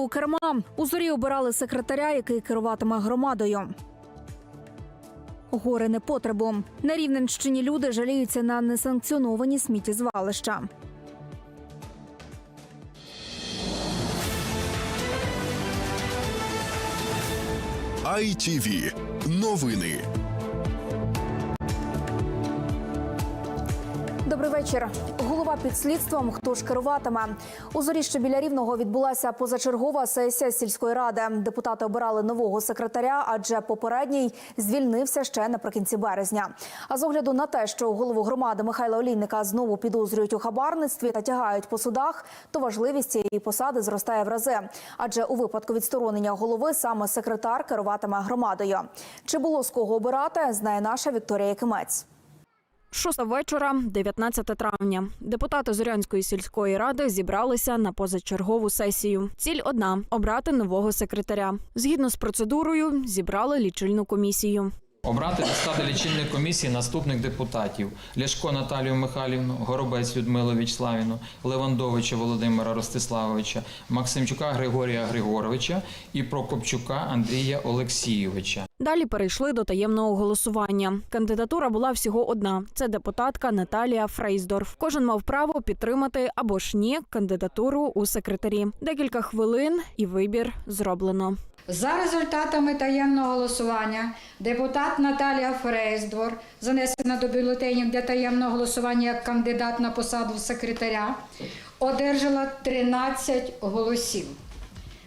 У керма? У зорі обирали секретаря, який керуватиме громадою. Гори непотребу. На Рівненщині люди жаліються на несанкціоновані сміттєзвалища. ITV. Новини. Вечір. Голова під слідством. Хто ж керуватиме? У зоріще біля рівного відбулася позачергова сесія сільської ради. Депутати обирали нового секретаря, адже попередній звільнився ще наприкінці березня. А з огляду на те, що голову громади Михайла Олійника знову підозрюють у хабарництві та тягають по судах, то важливість цієї посади зростає в рази. Адже у випадку відсторонення голови саме секретар керуватиме громадою. Чи було з кого обирати, знає наша Вікторія Якимець. Шоста вечора, 19 травня. Депутати Зорянської сільської ради зібралися на позачергову сесію. Ціль одна обрати нового секретаря. Згідно з процедурою, зібрали лічильну комісію. Обрати до складу лічильної комісії наступних депутатів: Ляшко Наталію Михайлівну, Горобець Людмилу Вячславівну, Левандовича Володимира Ростиславовича, Максимчука Григорія Григоровича і Прокопчука Андрія Олексійовича. Далі перейшли до таємного голосування. Кандидатура була всього одна: це депутатка Наталія Фрейсдорф. Кожен мав право підтримати або ж ні кандидатуру у секретарі. Декілька хвилин і вибір зроблено. За результатами таємного голосування депутат Наталія Фрейсдвор, занесена до бюлетенів для таємного голосування як кандидат на посаду секретаря, одержала 13 голосів.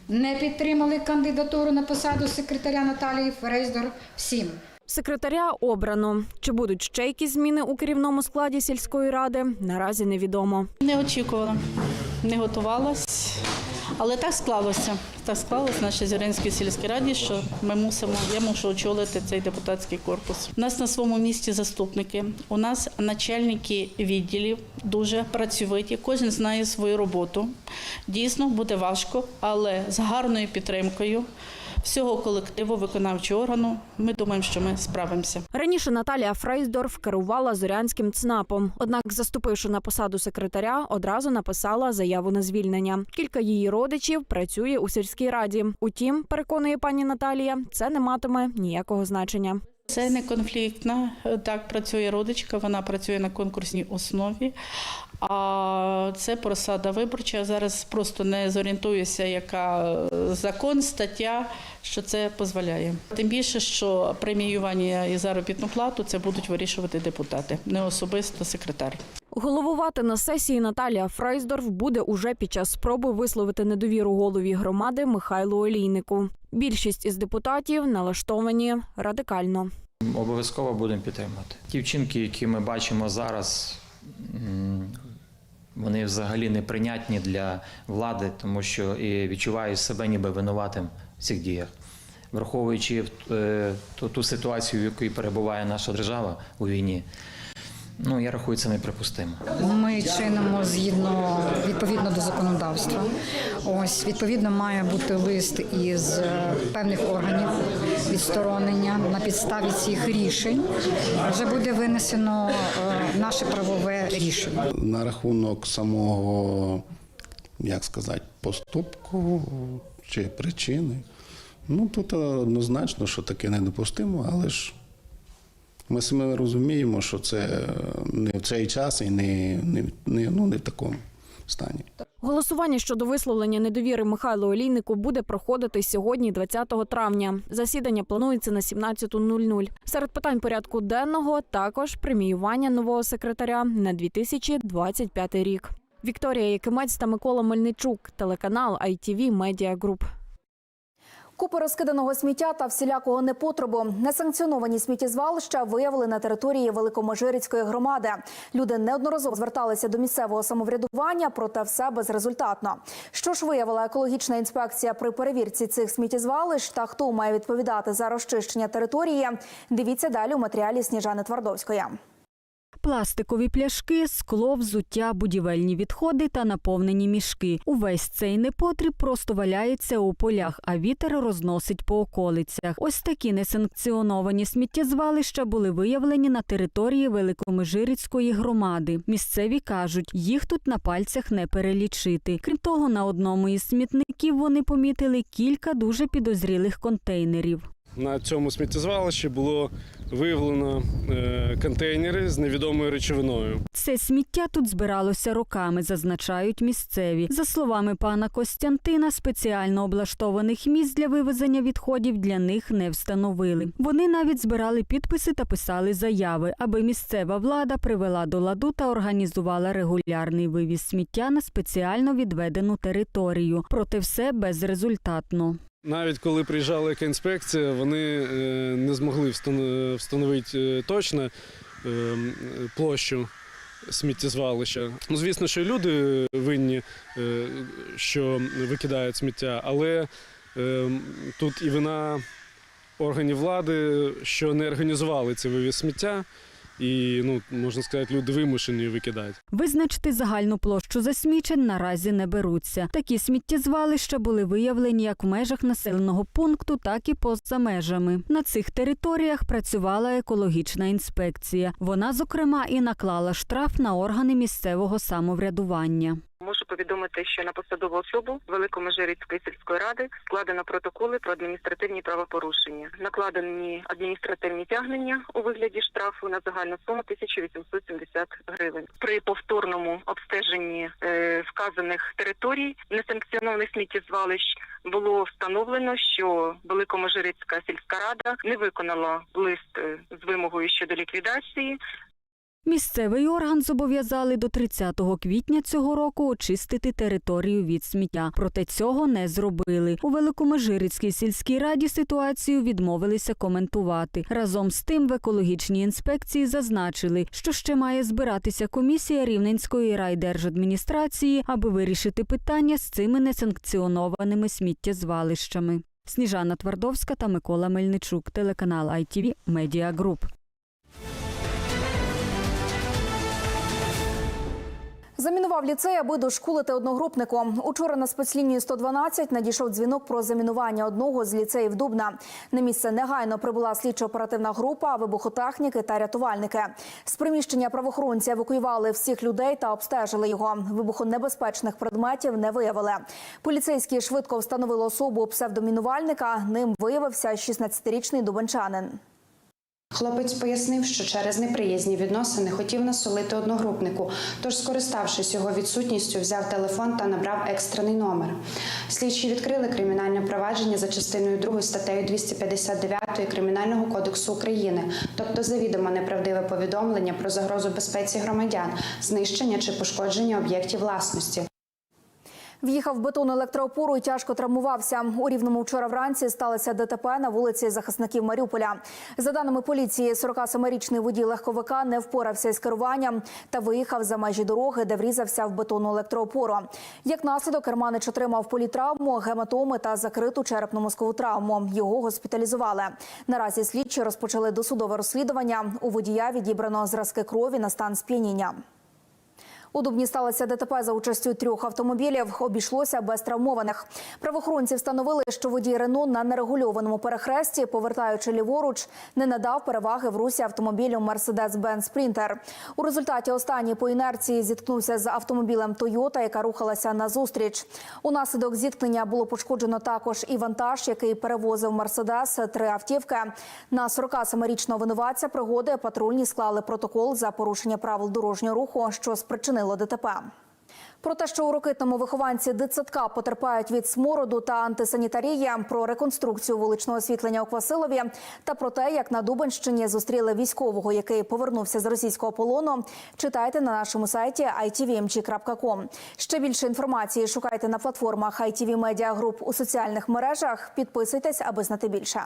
Не підтримали кандидатуру на посаду секретаря Наталії Фрейсдор Всім Секретаря обрано. Чи будуть ще якісь зміни у керівному складі сільської ради? Наразі невідомо. Не очікувала, не готувалась, але так склалося. Так склалося в нашій Зіринській сільській раді, що ми мусимо, я мушу очолити цей депутатський корпус. У нас на своєму місці заступники, у нас начальники відділів дуже працьовиті, кожен знає свою роботу. Дійсно буде важко, але з гарною підтримкою всього колективу виконавчого органу ми думаємо, що ми справимося. Раніше Наталія Фрейсдорф керувала зорянським ЦНАПом. Однак, заступивши на посаду секретаря, одразу написала заяву на звільнення. Кілька її родичів працює у сільській раді. Утім, переконує пані Наталія, це не матиме ніякого значення. Це не конфліктна. Так працює родичка, вона працює на конкурсній основі. А це посада виборча. Зараз просто не зорієнтуюся, яка закон, стаття, що це дозволяє. Тим більше, що преміювання і заробітну плату це будуть вирішувати депутати, не особисто секретар. Головувати на сесії Наталія Фрейсдорф буде уже під час спроби висловити недовіру голові громади Михайлу Олійнику. Більшість із депутатів налаштовані радикально. Обов'язково будемо підтримати. Ті вчинки, які ми бачимо зараз, вони взагалі неприйнятні для влади, тому що і відчуваю себе ніби винуватим в цих діях. Враховуючи е, ту, ту ситуацію, в якій перебуває наша держава у війні, ну я рахую це неприпустимо. Ми чинимо згідно відповідно до законодавства. Ось відповідно має бути лист із е, певних органів відсторонення. На підставі цих рішень вже буде винесено е, наше правове рішення. на рахунок самого, як сказати, поступку чи причини. Ну тут однозначно, що таке недопустимо, але ж ми самі розуміємо, що це не в цей час і не, не, не, ну, не в такому стані. Голосування щодо висловлення недовіри Михайлу Олійнику буде проходити сьогодні, 20 травня. Засідання планується на 17.00. Серед питань порядку денного також преміювання нового секретаря на 2025 рік. Вікторія Якимець та Микола Мельничук, телеканал ITV Media Group. Купи розкиданого сміття та всілякого непотребу. Несанкціоновані сміттєзвалища виявили на території Великомажирицької громади. Люди неодноразово зверталися до місцевого самоврядування, проте все безрезультатно. Що ж виявила екологічна інспекція при перевірці цих сміттєзвалищ та хто має відповідати за розчищення території? Дивіться далі у матеріалі Сніжани Твардовської. Пластикові пляшки, скло, взуття, будівельні відходи та наповнені мішки. Увесь цей непотріб просто валяється у полях, а вітер розносить по околицях. Ось такі несанкціоновані сміттєзвалища були виявлені на території Великомижирицької громади. Місцеві кажуть, їх тут на пальцях не перелічити. Крім того, на одному із смітників вони помітили кілька дуже підозрілих контейнерів. На цьому сміттєзвалищі було виявлено е, контейнери з невідомою речовиною. Це сміття тут збиралося роками, зазначають місцеві. За словами пана Костянтина, спеціально облаштованих місць для вивезення відходів для них не встановили. Вони навіть збирали підписи та писали заяви, аби місцева влада привела до ладу та організувала регулярний вивіз сміття на спеціально відведену територію. Проте все безрезультатно. Навіть коли приїжджала екоінспекція, вони е, не змогли встановити е, точно е, площу сміттєзвалища. Ну, звісно, що люди винні, е, що викидають сміття, але е, тут і вина органів влади, що не організували цей вивіз сміття. І, ну, можна сказати, люди вимушені викидають. Визначити загальну площу засмічень наразі не беруться. Такі сміттєзвалища були виявлені як в межах населеного пункту, так і поза межами. На цих територіях працювала екологічна інспекція. Вона, зокрема, і наклала штраф на органи місцевого самоврядування. Можу повідомити, що на посадову особу Великомежирицької сільської ради складено протоколи про адміністративні правопорушення. Накладені адміністративні тягнення у вигляді штрафу на загальну суму 1870 гривень. При повторному обстеженні е, вказаних територій несанкціонованих сміттєзвалищ було встановлено, що Великомежирицька сільська рада не виконала лист е, з вимогою щодо ліквідації Місцевий орган зобов'язали до 30 квітня цього року очистити територію від сміття. Проте цього не зробили. У Великомежирицькій сільській раді ситуацію відмовилися коментувати. Разом з тим, в екологічній інспекції зазначили, що ще має збиратися комісія Рівненської райдержадміністрації, аби вирішити питання з цими несанкціонованими сміттєзвалищами. Сніжана Твардовська та Микола Мельничук, телеканал ITV Media Group. Замінував ліцей, аби дошкулити одногрупнику. Учора на спецлінію 112 надійшов дзвінок про замінування одного з ліцеїв Дубна. На місце негайно прибула слідчо-оперативна група, вибухотехніки та рятувальники. З приміщення правоохоронці евакуювали всіх людей та обстежили його. Вибухонебезпечних предметів не виявили. Поліцейські швидко встановили особу псевдомінувальника. Ним виявився 16-річний дубенчанин. Хлопець пояснив, що через неприязні відносини хотів насолити одногрупнику, тож, скориставшись його відсутністю, взяв телефон та набрав екстрений номер. Слідчі відкрили кримінальне провадження за частиною 2 статтею 259 Кримінального кодексу України, тобто завідомо неправдиве повідомлення про загрозу безпеці громадян, знищення чи пошкодження об'єктів власності. В'їхав в бетонну електроопору і тяжко травмувався. У рівному вчора вранці сталося ДТП на вулиці захисників Маріуполя. За даними поліції, 47-річний водій легковика не впорався із керуванням та виїхав за межі дороги, де врізався в бетонну електроопору. Як наслідок, керманич отримав політравму, гематоми та закриту черепно-мозкову травму. Його госпіталізували. Наразі слідчі розпочали досудове розслідування. У водія відібрано зразки крові на стан сп'яніння. У Дубні сталося ДТП за участю трьох автомобілів. Обійшлося без травмованих. Правоохоронці встановили, що водій Рено на нерегульованому перехресті, повертаючи ліворуч, не надав переваги в русі автомобілю Mercedes-Benz Sprinter. У результаті останній по інерції зіткнувся з автомобілем Toyota, яка рухалася назустріч. Унаслідок зіткнення було пошкоджено також і вантаж, який перевозив Мерседес. Три автівки. На 47-річного винуватця пригоди патрульні склали протокол за порушення правил дорожнього руху, що спричинило ДТП. Про те, що у рокитному вихованці дитсадка потерпають від смороду та антисанітарії, про реконструкцію вуличного освітлення у Квасилові та про те, як на Дубенщині зустріли військового, який повернувся з російського полону, читайте на нашому сайті itvmg.com. Ще більше інформації шукайте на платформах ITV Media Group у соціальних мережах. Підписуйтесь, аби знати більше.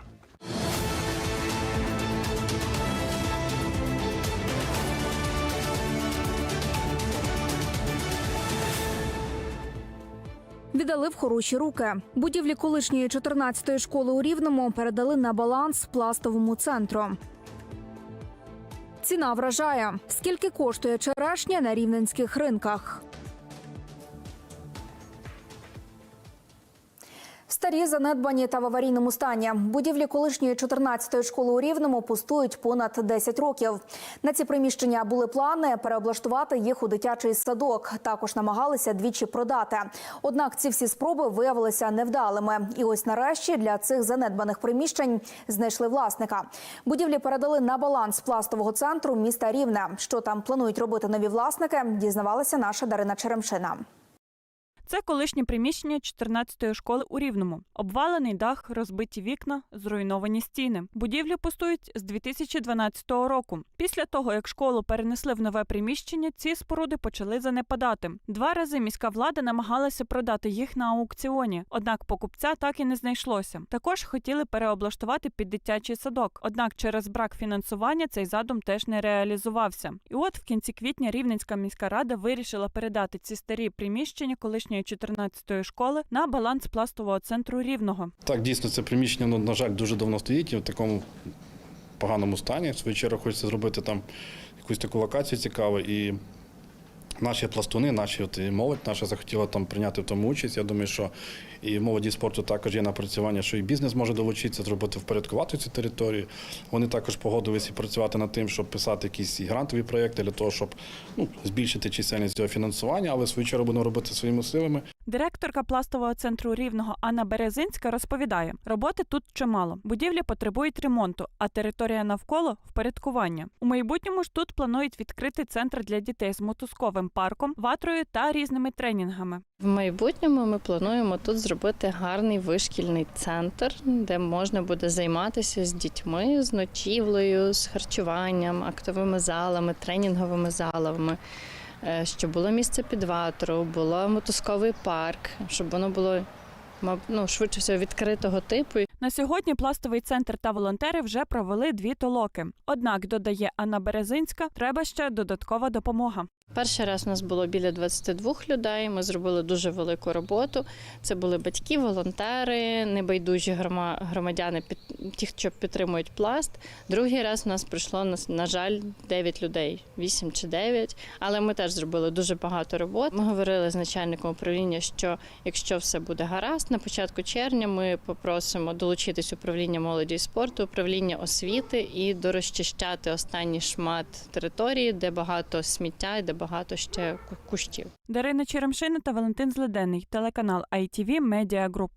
Віддали в хороші руки. Будівлі колишньої 14-ї школи у Рівному передали на баланс пластовому центру. Ціна вражає. Скільки коштує черешня на рівненських ринках? Старі, занедбані та в аварійному стані. Будівлі колишньої 14-ї школи у Рівному пустують понад 10 років. На ці приміщення були плани переоблаштувати їх у дитячий садок. Також намагалися двічі продати. Однак ці всі спроби виявилися невдалими. І ось нарешті для цих занедбаних приміщень знайшли власника. Будівлі передали на баланс пластового центру міста Рівне. Що там планують робити нові власники, дізнавалася наша Дарина Черемшина. Це колишнє приміщення 14-ї школи у Рівному. Обвалений дах, розбиті вікна, зруйновані стіни. Будівлі пустують з 2012 року. Після того, як школу перенесли в нове приміщення, ці споруди почали занепадати. Два рази міська влада намагалася продати їх на аукціоні, однак покупця так і не знайшлося. Також хотіли переоблаштувати під дитячий садок. Однак через брак фінансування цей задум теж не реалізувався. І от в кінці квітня Рівненська міська рада вирішила передати ці старі приміщення колишньої 14-ї школи на баланс пластового центру Рівного. Так, дійсно, це приміщення, ну, на жаль, дуже давно стоїть і в такому поганому стані. В свою чергу хочеться зробити там якусь таку локацію цікаву. І наші пластуни, наші от, і молодь наша захотіла там прийняти в тому участь. Я думаю, що і в молоді спорту також є напрацювання, що і бізнес може долучитися, зробити впорядкувати цю територію. Вони також погодилися працювати над тим, щоб писати якісь грантові проєкти для того, щоб ну, збільшити чисельність цього фінансування, але свою чергу будемо робити своїми силами. Директорка пластового центру Рівного Анна Березинська розповідає: роботи тут чимало. Будівлі потребують ремонту, а територія навколо впорядкування. У майбутньому ж тут планують відкрити центр для дітей з мотузковим парком, ватрою та різними тренінгами. В майбутньому ми плануємо тут зробити гарний вишкільний центр, де можна буде займатися з дітьми, з ночівлею, з харчуванням, актовими залами, тренінговими залами. е, Щоб було місце під ватру, було мотузковий парк, щоб воно було ну, швидше всього відкритого типу. На сьогодні пластовий центр та волонтери вже провели дві толоки. Однак, додає Анна Березинська, треба ще додаткова допомога. Перший раз у нас було біля 22 людей. Ми зробили дуже велику роботу. Це були батьки, волонтери, небайдужі громадяни, ті, що підтримують пласт. Другий раз у нас прийшло на жаль 9 людей, 8 чи 9. Але ми теж зробили дуже багато робот. Ми говорили з начальником управління, що якщо все буде гаразд, на початку червня ми попросимо долучитись управління молоді і спорту, управління освіти і дорозчищати останній шмат території, де багато сміття і де багато ще кущів. Дарина Черемшина та Валентин Злиденний, телеканал ITV Media Group.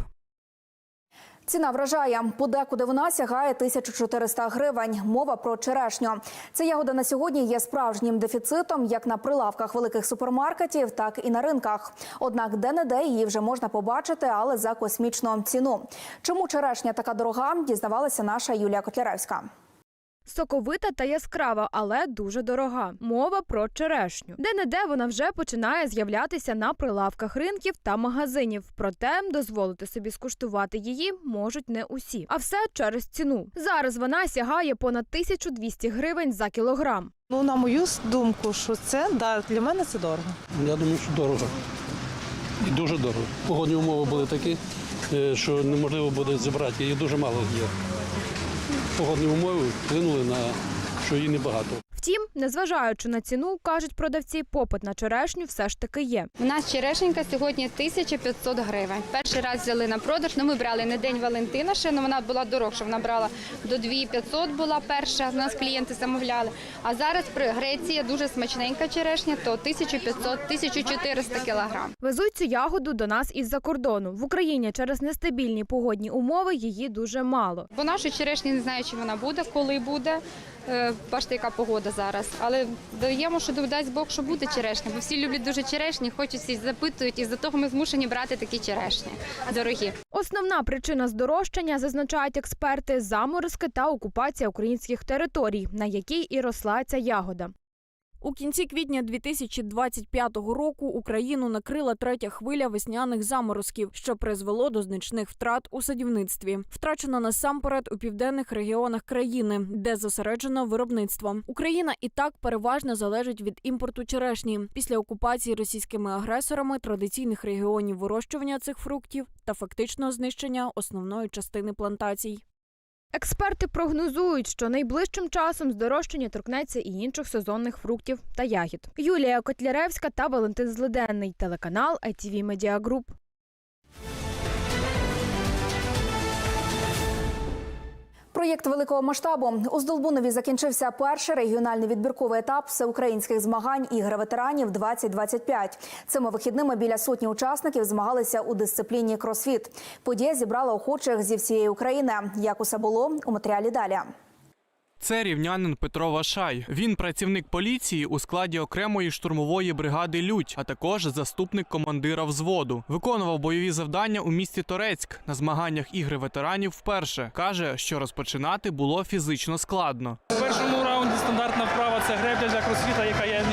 Ціна вражає. Подекуди вона сягає 1400 гривень. Мова про черешню. Ця ягода на сьогодні є справжнім дефіцитом як на прилавках великих супермаркетів, так і на ринках. Однак де-не-де її вже можна побачити, але за космічну ціну. Чому черешня така дорога? Дізнавалася наша Юлія Котляревська. Соковита та яскрава, але дуже дорога. Мова про черешню. Де-не-де вона вже починає з'являтися на прилавках ринків та магазинів. Проте дозволити собі скуштувати її можуть не усі. А все через ціну. Зараз вона сягає понад 1200 гривень за кілограм. Ну, на мою думку, що це да, для мене це дорого. Я думаю, що дорого. І дуже дорого. Погодні умови були такі, е, що неможливо буде зібрати. Її дуже мало є. Погодні умови вплинули на що її небагато. Втім, незважаючи на ціну, кажуть продавці, попит на черешню все ж таки є. У нас черешенька сьогодні 1500 гривень. Перший раз взяли на продаж. Ну ми брали не день Валентина, ще ну вона була дорогша. Вона брала до 2500 була перша. У нас клієнти замовляли. А зараз при Греції дуже смачненька черешня, то 1500-1400 кілограм. Везуть цю ягоду до нас із-за кордону. В Україні через нестабільні погодні умови її дуже мало. Бо нашої черешні не знаю, чи вона буде, коли буде. Е, Бачите, яка погода зараз. Але даємо, що дасть Бог, що буде черешня. Бо всі люблять дуже черешні, хочуть і запитують, і за того ми змушені брати такі черешні. Дорогі. Основна причина здорожчання, зазначають експерти, заморозки та окупація українських територій, на якій і росла ця ягода. У кінці квітня 2025 року Україну накрила третя хвиля весняних заморозків, що призвело до значних втрат у садівництві. Втрачено насамперед у південних регіонах країни, де зосереджено виробництво. Україна і так переважно залежить від імпорту черешні після окупації російськими агресорами традиційних регіонів вирощування цих фруктів та фактичного знищення основної частини плантацій. Експерти прогнозують, що найближчим часом здорожчання торкнеться і інших сезонних фруктів та ягід. Юлія Котляревська та Валентин Злиденний, телеканал ITV Media Group. Проєкт великого масштабу у Здолбунові закінчився перший регіональний відбірковий етап всеукраїнських змагань ігри ветеранів 2025 Цими вихідними біля сотні учасників змагалися у дисципліні кросфіт. Подія зібрала охочих зі всієї України. Як усе було у матеріалі далі. Це рівнянин Петро Вашай. Він працівник поліції у складі окремої штурмової бригади Людь, а також заступник командира взводу. Виконував бойові завдання у місті Торецьк на змаганнях ігри ветеранів вперше. каже, що розпочинати було фізично складно. У першому раунді стандартна вправа це гребля для кросфіта, яка є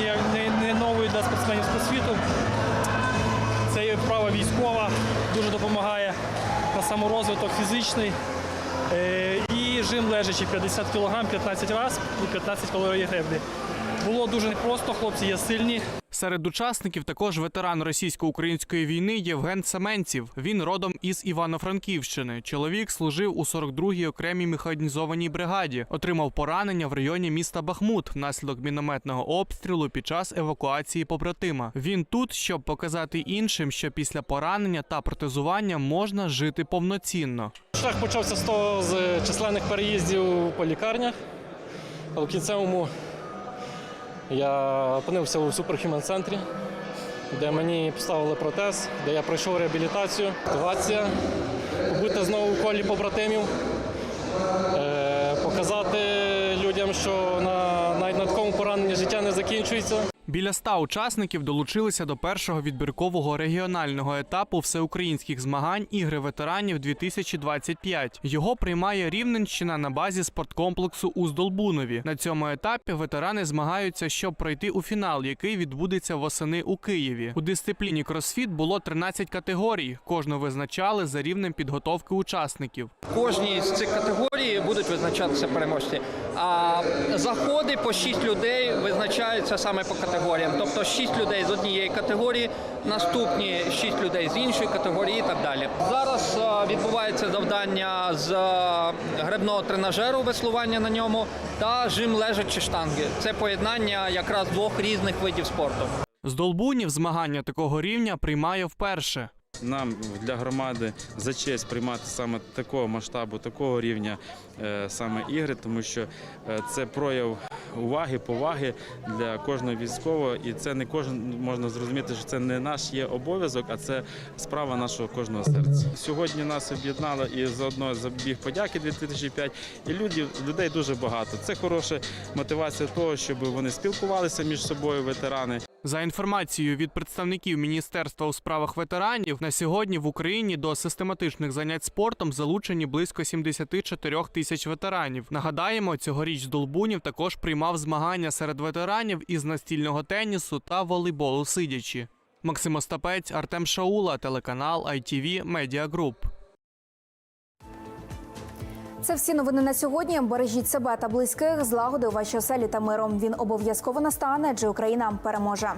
не, новою для спортсменів з кросфіту. Це є вправа військова, дуже допомагає на саморозвиток фізичний. Жим лежачи 50 кг 15 разів і 15 калорій греблі. Було дуже непросто, хлопці є сильні. Серед учасників також ветеран російсько-української війни Євген Семенців. Він родом із Івано-Франківщини. Чоловік служив у 42-й окремій механізованій бригаді. Отримав поранення в районі міста Бахмут внаслідок мінометного обстрілу під час евакуації побратима. Він тут, щоб показати іншим, що після поранення та протезування можна жити повноцінно. Шлях почався з того з численних переїздів по лікарнях. А в кінцевому я опинився у суперхюмен центрі, де мені поставили протез, де я пройшов реабілітацію. Мотивація побути знову в колі побратимів, е, показати людям, що на, навіть на такому пораненні життя не закінчується. Біля ста учасників долучилися до першого відбіркового регіонального етапу всеукраїнських змагань ігри ветеранів 2025. Його приймає Рівненщина на базі спорткомплексу у Здолбунові. На цьому етапі ветерани змагаються, щоб пройти у фінал, який відбудеться восени у Києві. У дисципліні кросфіт було 13 категорій. Кожну визначали за рівнем підготовки учасників. кожній з цих категорій будуть визначатися переможці. А заходи по 6 людей визначаються саме по категоріям. Тобто 6 людей з однієї категорії, наступні 6 людей з іншої категорії і так далі. Зараз е, відбувається завдання з е, гребного тренажеру, веслування на ньому та жим лежачі штанги. Це поєднання якраз двох різних видів спорту. Здолбунів змагання такого рівня приймає вперше. Нам для громади за честь приймати саме такого масштабу, такого рівня е, саме ігри, тому що е, це прояв уваги, поваги для кожного військового, і це не кожен можна зрозуміти, що це не наш є обов'язок, а це справа нашого кожного серця. Сьогодні нас об'єднало і заодно забіг подяки 2005, і людей, людей дуже багато. Це хороша мотивація того, щоб вони спілкувалися між собою, ветерани. За інформацією від представників Міністерства у справах ветеранів, на сьогодні в Україні до систематичних занять спортом залучені близько 74 тисяч ветеранів. Нагадаємо, цьогоріч Долбунів також приймав змагання серед ветеранів із настільного тенісу та волейболу сидячи. Максим Остапець, Артем Шаула, телеканал ITV Media Group. Це всі новини на сьогодні. Бережіть себе та близьких, злагоди у вашій оселі та миру. Він обов'язково настане, адже Україна переможе.